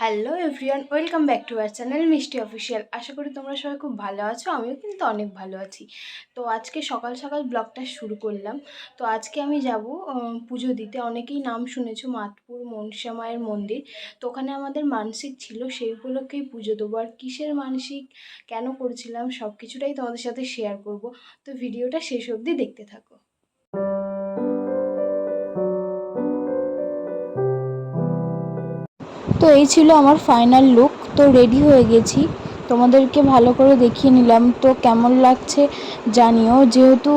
Hello everyone welcome back to our channel Mishti official আশা করি তোমরা সবাই খুব ভালো আছো, আমিও কিন্তু অনেক ভালো আছি। তো আজকে সকাল সকাল ব্লগটা শুরু করলাম। তো আজকে আমি যাব পুজো দিতে। অনেকেই নাম শুনেছো, মাতপুর মনসা মায়ের মন্দির। তো ওখানে আমাদের মানসিক ছিল, সেই উপলক্ষেই পুজো দেবো। আর কিসের মানসিক, কেন করেছিলাম সব কিছুটাই তোমাদের সাথে শেয়ার করব। তো ভিডিওটা শেষ অবধি দেখতে থাকো। তো এই ছিল আমার ফাইনাল লুক তো রেডি হয়ে গেছি। তোমাদেরকে ভালো করে দেখিয়ে নিলাম। তো কেমন লাগছে জানিও, যেহেতু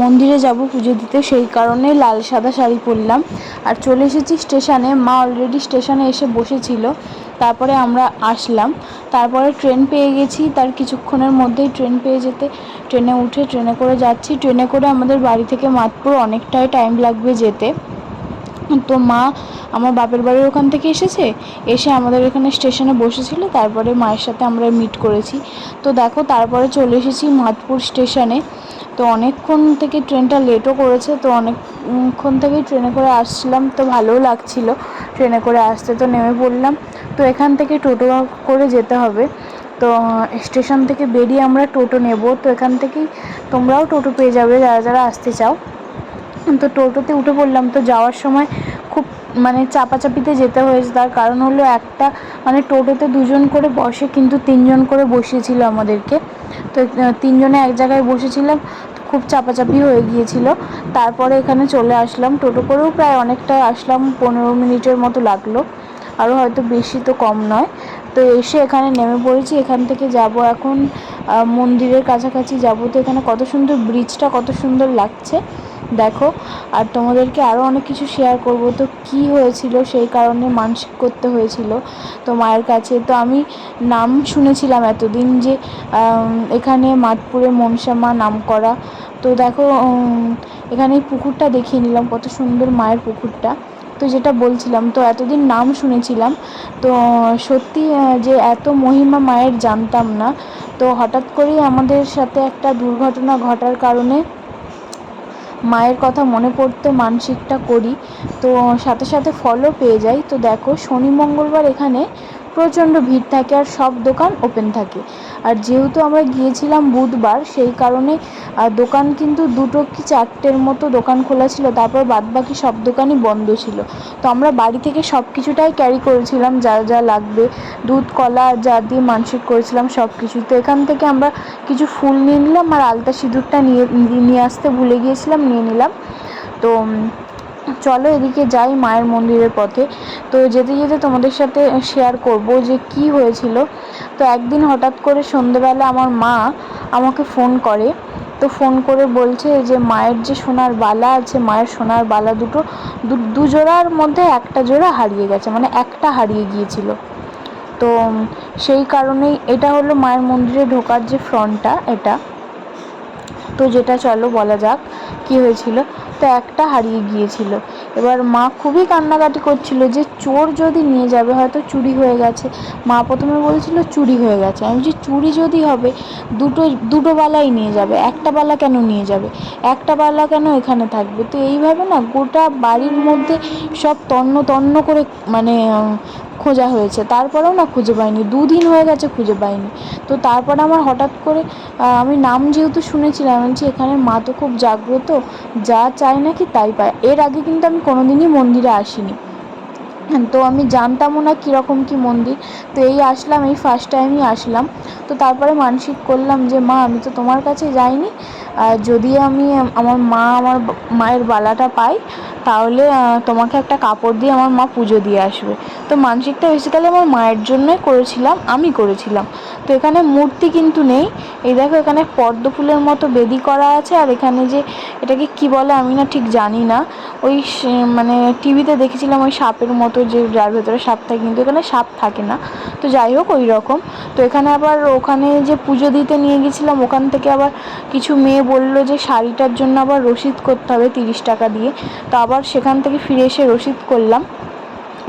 মন্দিরে যাব পুজো দিতে, সেই কারণে লাল সাদা শাড়ি পরলাম। আর চলে এসেছি স্টেশনে, মা অলরেডি স্টেশনে এসে বসেছিল। তারপরে আমরা আসলাম। তারপরে ট্রেন পেয়ে গেছি। তার কিছুক্ষণের মধ্যেই ট্রেন পেয়ে যেতে, ট্রেনে উঠে ট্রেনে করে যাচ্ছি। ট্রেনে করে আমাদের বাড়ি থেকে মাতপুর অনেকটাই টাইম লাগবে যেতে। তো মা আমার বাপের বাড়ির ওখান থেকে এসেছে, এসে আমাদের এখানে স্টেশনে বসেছিল, তারপরে মায়ের সাথে আমরা মিট করেছি। তো দেখো, তারপরে চলে এসেছি মাতপুর স্টেশনে তো অনেকক্ষণ থেকে ট্রেনটা লেটও করেছে, তো অনেকক্ষণ থেকেই ট্রেনে করে আসছিলাম, তো ভালোও লাগছিল। ট্রেনে করে আসতে তো নেমে পড়লাম। তো এখান থেকে টোটো করে যেতে হবে। তো স্টেশন থেকে বেরিয়ে আমরা টোটো নেব। তো এখান থেকেই তোমরাও টোটো পেয়ে যাবে, যারা যারা আসতে চাও। তো টোটোতে উঠে পড়লাম। তো যাওয়ার সময় খুব মানে চাপাচাপিতে যেতে হয়েছে। তার কারণ হলো একটা মানে টোটোতে দুজন করে বসে কিন্তু তিনজন করে বসিয়েছিল আমাদেরকে। তো তিনজনে এক জায়গায় বসেছিলাম খুব চাপাচাপি হয়ে গিয়েছিল। তারপরে এখানে চলে আসলাম। টোটো করেও প্রায় অনেকটা আসলাম, পনেরো মিনিটের মতো লাগল। আরও হয়তো বেশি তো কম নয়। তো এসে এখানে নেমে পড়েছি। এখান থেকে যাব এখন মন্দিরের কাছাকাছি যাব। তো এখানে কত সুন্দর ব্রিজটা কত সুন্দর লাগছে। দেখো, আর তোমাদেরকে আরও অনেক কিছু শেয়ার করব। তো কি হয়েছিল সেই কারণে মানসিক করতে হয়েছিল তো মায়ের কাছে। তো আমি নাম শুনেছিলাম এতদিন যে এখানে মাতপুরে মনসা মা নাম করা। তো দেখো এখানে পুকুরটা দেখিয়ে নিলাম, কত সুন্দর মায়ের পুকুরটা। তো যেটা বলছিলাম, তো এতদিন নাম শুনেছিলাম, তো সত্যি যে এত মহিমা মায়ের জানতাম না। তো হঠাৎ করেই আমাদের সাথে একটা দুর্ঘটনা ঘটার কারণে মায়ের কথা মনে পড়তো, মানসিকটা করি। তো সাথে সাথে ফলও পেয়ে যাই। তো দেখো, শনি মঙ্গলবার এখানে প্রচণ্ড ভিড় থাকে আর সব দোকান ওপেন থাকে। আর যেহেতু আমরা গিয়েছিলাম বুধবার, সেই কারণে দোকান কিন্তু দুটো কি চারটের মতো দোকান খোলা ছিল, তারপর বাদবাকি সব দোকানই বন্ধ ছিল। তো আমরা বাড়ি থেকে সব কিছুটাই ক্যারি করেছিলাম, যা যা লাগবে, দুধ, কলা, যা দিয়ে মানসিক করেছিলাম সব কিছু। তো এখান থেকে আমরা কিছু ফুল নিয়ে নিলাম আর আলতা সিঁদুরটা নিয়ে নিয়ে আসতে ভুলে গিয়েছিলাম, নিয়ে নিলাম। তো চলো এদিকে যাই মায়ের মন্দিরের পথে। তো যেতে যেতে তোমাদের সাথে শেয়ার করব যে কি হয়েছিল। তো একদিন হঠাৎ করে সন্ধেবেলা আমার মা আমাকে ফোন করে। তো ফোন করে বলছে যে মায়ের যে সোনার বালা আছে, মায়ের সোনার বালা দুটো দু জোড়ার মধ্যে একটা জোড়া হারিয়ে গেছে মানে একটা হারিয়ে গিয়েছিল। তো সেই কারণেই এটা হলো মায়ের মন্দিরে ঢোকার যে ফ্রন্টটা, এটা। তো যেটা চলো বলা যাক, কি হয়েছিল? তো একটা হারিয়ে গিয়েছিল। এবার মা খুবই কান্নাকাটি করছিল যে চোর যদি নিয়ে যাবে হয়তো চুরি হয়ে গেছে। মা প্রথমে বলছিল, চুরি হয়ে গেছে। আমি যে চুরি যদি হবে, দুটো দুটো বালাই নিয়ে যাবে। একটা বালা কেন নিয়ে যাবে? একটা বালা কেন এখানে থাকবে? তো এইভাবে না গোটা বাড়ির মধ্যে সব তন্ন তন্ন করে মানে খোঁজা হয়েছে। তারপরেও না খুঁজে পাইনি। দুদিন হয়ে গেছে খুঁজে পাইনি। তো তারপর আমার হঠাৎ করে আমি নাম যেহেতু শুনেছিলাম বলছি এখানে মা তো খুব জাগ্রত, যা চায় নাকি তাই পায়। এর আগে কিন্তু আমি কোনোদিনই মন্দিরে আসিনি। তো আমি জানতামও না কীরকম কী মন্দির। তো এই আসলাম, এই ফার্স্ট টাইমই আসলাম। তো তারপরে মানসিক করলাম যে, মা, আমি তো তোমার কাছে যাইনি। যদি আমি, আমার মা আমার মায়ের বালাটা পাই তাহলে তোমাকে একটা কাপড় দিয়ে আমার মা পুজো দিয়ে আসবে। তো মানসিকটা বেসিক্যালি আমার মায়ের জন্যই করেছিলাম, আমি করেছিলাম। তো এখানে মূর্তি কিন্তু নেই। এই দেখো, এখানে পদ্ম ফুলের মতো বেদি করা আছে, আর এখানে যে, এটাকে কি বলে আমি না ঠিক জানি না। ওই মানে টিভিতে দেখেছিলাম ওই সাপের মতো যে, যার ভেতরে সাপ থাকে কিন্তু এখানে সাপ থাকে না। তো যাই হোক, ওই রকম। তো এখানে আবার ওখানে যে পুজো দিতে নিয়ে গেছিলাম, ওখান থেকে আবার কিছু মেয়ে বলল যে, শাড়িটার জন্য আবার রসিদ করতে হবে তিরিশ টাকা দিয়ে। তো আবার সেখান থেকে ফিরে এসে রসিদ করলাম।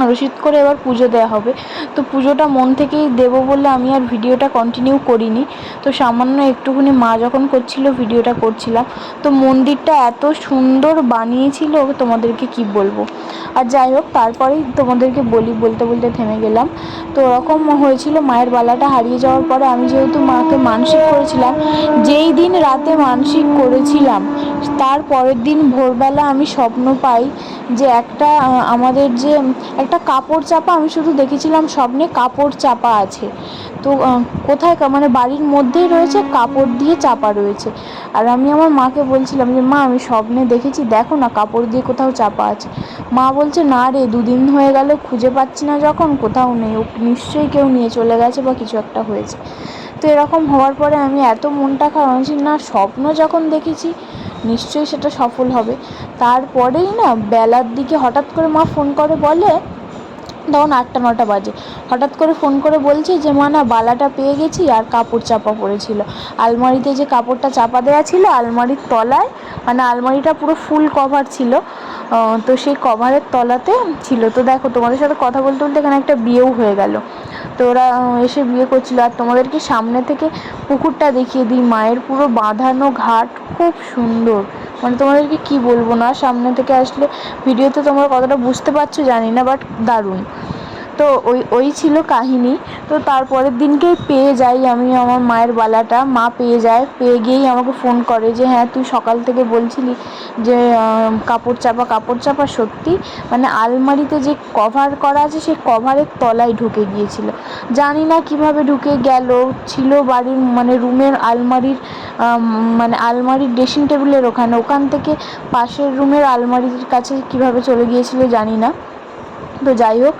রসিদ করে এবার পুজো দেওয়া হবে। তো পুজোটা মন থেকেই দেবো বলে আমি আর ভিডিওটা কন্টিনিউ করিনি। তো সামান্য একটুখানি মা যখন করছিল, ভিডিওটা করছিলাম। তো মন্দিরটা এত সুন্দর বানিয়েছিল, তোমাদেরকে কি বলব? আর যাই হোক, তারপরেই তোমাদেরকে বলি, বলতে বলতে থেমে গেলাম। তো ওরকম হয়েছিল, মায়ের বালাটা হারিয়ে যাওয়ার পরে আমি যেহেতু মাকে মানসিক করেছিলাম, যেই দিন রাতে মানসিক করেছিলাম, তার পরের দিন ভোরবেলা আমি স্বপ্ন পাই যে একটা আমাদের যে একটা কাপড় চাপা, আমি শুধু দেখেছিলাম স্বপ্নে কাপড় চাপা আছে। তো কোথায় মানে বাড়ির মধ্যেই রয়েছে, কাপড় দিয়ে চাপা রয়েছে। আর আমি আমার মাকে বলছিলাম যে, মা, আমি স্বপ্নে দেখেছি, দেখো না কাপড় দিয়ে কোথাও চাপা আছে। মা বলছে, না রে, দুদিন হয়ে গেল, খুঁজে পাচ্ছি না যখন, কোথাও নেই। নিশ্চয়ই কেউ নিয়ে চলে গেছে বা কিছু একটা হয়েছে। তো এরকম হওয়ার পরে আমি এত মনটা খারাপ না, স্বপ্ন যখন দেখেছি, নিশ্চয়ই সেটা সফল হবে। তারপরেই না, বেলার দিকে হঠাৎ করে মা ফোন করে, বলে তখন আটটা, নটা বাজে। হঠাৎ করে ফোন করে বলছে যে, মা, না, বালাটা পেয়ে গেছি আর কাপড় চাপা পড়েছিল। আলমারিতে যে কাপড়টা চাপা দেওয়া ছিল, আলমারির তলায় মানে আলমারিটা পুরো ফুল কভার ছিল তো সেই কভারের তলাতে ছিল। তো দেখো, তোমাদের সাথে কথা বলতে বলতে এখানে একটা বিয়েও হয়ে গেল। তো ওরা এসে বিয়ে করছিল। আর তোমাদেরকে সামনে থেকে পুকুরটা দেখিয়ে দিই। মায়ের পুরো বাঁধানো ঘাট খুব সুন্দর। মানে তোমাদেরকে কি বলব না? সামনে থেকে আসলে ভিডিওতে তোমরা কতটা বুঝতে পারছ জানি না বাট দারুণ। তো ওই ওই ছিল কাহিনী। তো তারপরের দিনকেই পেয়ে যাই আমি আমার মায়ের বালাটা। মা পেয়ে যায়, পেয়ে গিয়েই আমাকে ফোন করে যে হ্যাঁ তুই সকাল থেকে বলছিলি যে কাপড় চাপা কাপড় চাপা, সত্যি? মানে আলমারিতে যে কভার করা আছে, সেই কভারের তলায় ঢুকে গিয়েছিল। জানি না কীভাবে ঢুকে গেল। ছিল বাড়ির মানে রুমের আলমারির মানে আলমারির ড্রেসিং টেবিলের ওখানে। ওখান থেকে পাশের রুমের আলমারির কাছে কীভাবে চলে গিয়েছিল জানি না। তো যাই হোক,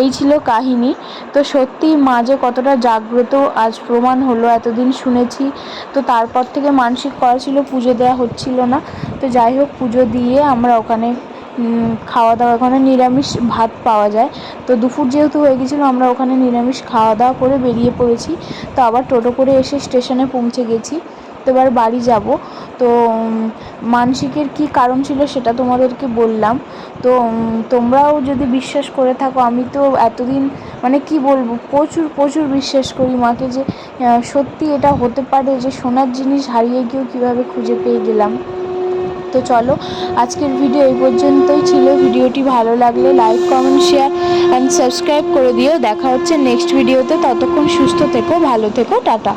এই ছিল কাহিনী। তো সত্যি মা যে কতটা জাগ্রত, আজ প্রমাণ হলো, এতদিন শুনেছি। তো তারপর থেকে মানসিক করা ছিল, পুজো দেওয়া হচ্ছিল না। তো যাই হোক, পুজো দিয়ে আমরা ওখানে খাওয়া দাওয়া ওখানে নিরামিষ ভাত পাওয়া যায়। তো দুপুর যেহেতু হয়ে গেছিল আমরা ওখানে নিরামিষ খাওয়া দাওয়া করে বেরিয়ে পড়েছি। তো আবার টোটো করে এসে স্টেশনে পৌঁছে গেছি। তো এবার বাড়ি যাব। তো মানসিকের কী কারণ ছিল সেটা তোমাদেরকে বললাম। তো তোমরাও যদি বিশ্বাস করে থাকো, আমি তো এতদিন মানে কি বলব, প্রচুর প্রচুর বিশ্বাস করি মাকে যে সত্যি এটা হতে পারে যে সোনার জিনিস হারিয়ে গিয়েও কীভাবে খুঁজে পেয়ে গেলাম। তো চলো, আজকের ভিডিও এই পর্যন্তই ছিল। ভিডিওটি ভালো লাগলে like comment share and subscribe করে দিও। দেখা হচ্ছে নেক্সট ভিডিওতে ততক্ষণ সুস্থ থেকো, ভালো থেকো, টাটা।